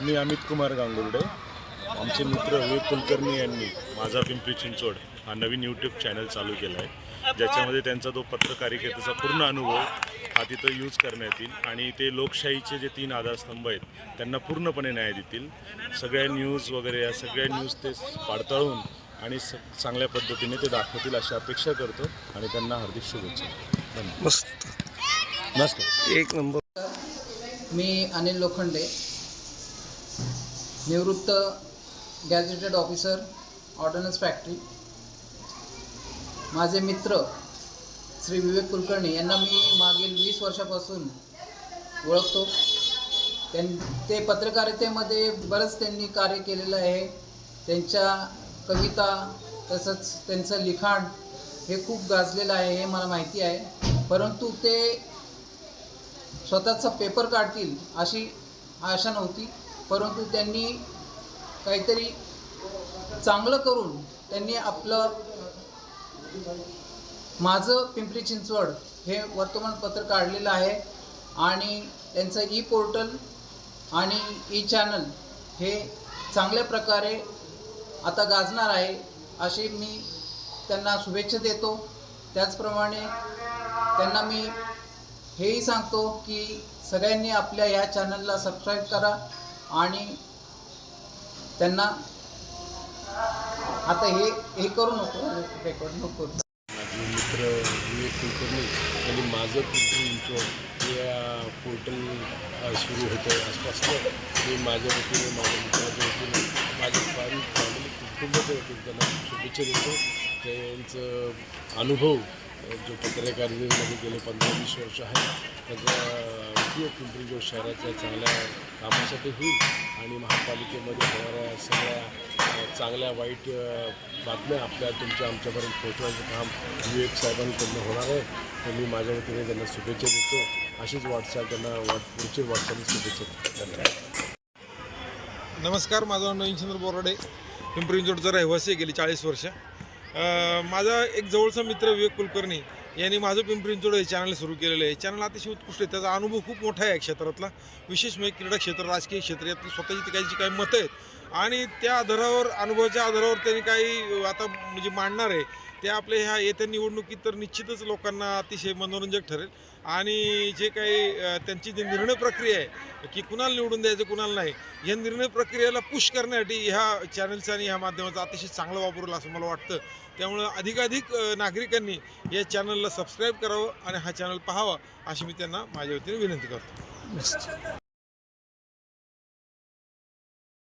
मी अमित कुमार गांगुर्डे. आमचे मित्र विवेक कुलकर्णी यांनी माझा पिंपरी चिंचवड हा नवीन यूट्यूब चॅनल चालू केला आहे ज्याच्यामध्ये त्यांचा तो पत्रकारितेचा पूर्ण अनुभव हा तिथं यूज करण्यात येईल. आणि ते लोकशाहीचे जे तीन आधारस्तंभ आहेत त्यांना पूर्णपणे न्याय देतील. सगळ्या न्यूज वगैरे या सगळ्या न्यूज ते पाडताळून आणि स चांगल्या पद्धतीने ते दाखवतील अशी अपेक्षा करतो आणि त्यांना हार्दिक शुभेच्छा. धन्यवाद. मस्त. नमस्कार. एक नंबर. मी अनिल लोखंडे. निवृत्त गॅजेटेड ऑफिसर ऑर्डनन्स फॅक्टरी. माझे मित्र श्री विवेक कुलकर्णी यांना मी मागील वीस वर्षापासून ओळखतो. त्यां ते पत्रकारितेमध्ये बरंच त्यांनी कार्य केलेलं आहे. त्यांच्या कविता तसंच त्यांचं लिखाण हे खूप गाजलेलं आहे हे मला माहिती आहे. परंतु ते स्वतःचा पेपर काढतील अशी आशा नव्हती. परंतु त्यांनी काहीतरी चांगलं करून त्यांनी आपलं माझं पिंपरी चिंचवड हे वर्तमानपत्र काढलेलं आहे आणि त्यांचं ई पोर्टल आणि ई चॅनल हे चांगल्या प्रकारे आता गाजणार आहे अशी मी त्यांना शुभेच्छा देतो. त्याचप्रमाणे त्यांना मी हेही सांगतो की सगळ्यांनी आपल्या या चॅनलला सबस्क्राईब करा. आणि त्यांना आता हे हे करू नको रेकॉर्ड नको. माझे मित्र विवेक कुलकर्णी आणि माझं पिंपरी या पोर्टल सुरू होतं आहे आसपासनं मी माझ्या वतीने माझ्या मित्राच्या वतीने माझ्या फॅमिली फॅमिली कुटुंबाच्या वतीने त्यांना शुभेच्छा देतो. त्यांचं अनुभव जो पत्रकारितेमध्ये गेले पंधरा वीस वर्ष आहे त्याचा उपयोग पिंपरी शहराच्या चांगल्या कामासाठी होईल आणि महापालिकेमध्ये होणाऱ्या सगळ्या चांगल्या वाईट बातम्या आपल्या तुमच्या आमच्यापर्यंत पोहोचवायचं काम विवेक साहेबांकडनं होणार आहे. तर मी माझ्या वतीने त्यांना शुभेच्छा देतो. अशीच वाटचाल त्यांना वाट पुढची वाटचाल शुभेच्छा धन्यवाद. नमस्कार माझं नाव नवीनचंद्र बोराडे. पिंपरी चिंचवडचा रहिवासी गेली चाळीस वर्ष. माझा एक जवळचा मित्र विवेक कुलकर्णी यांनी माझं पिंपरी चिंचवड हे चॅनल सुरू केलेलं आहे. चॅनल अतिशय उत्कृष्ट आहे. त्याचा अनुभव खूप मोठा आहे या क्षेत्रातला. विशेष म्हणजे क्रीडा क्षेत्र राजकीय क्षेत्र यातली स्वतःची काही जी काही मतं आहेत. आणि त्या आधारावर अनुभवाच्या आधारावर त्यांनी काही आता म्हणजे मांडणार आहे. ते आपल्या ह्या येत्या निवडणुकीत तर निश्चितच लोकांना अतिशय मनोरंजक ठरेल. आणि जे काही त्यांची जी निर्णय प्रक्रिया आहे की कुणाला निवडून द्यायचं कुणाला नाही या निर्णय प्रक्रियेला पुश करण्यासाठी ह्या चॅनलचा आणि ह्या माध्यमाचा अतिशय चांगला वापर असं मला वाटतं. त्यामुळं अधिकाधिक नागरिकांनी या चॅनलला सबस्क्राईब करावं आणि हा चॅनल पाहावा अशी मी त्यांना माझ्या वतीने विनंती करतो.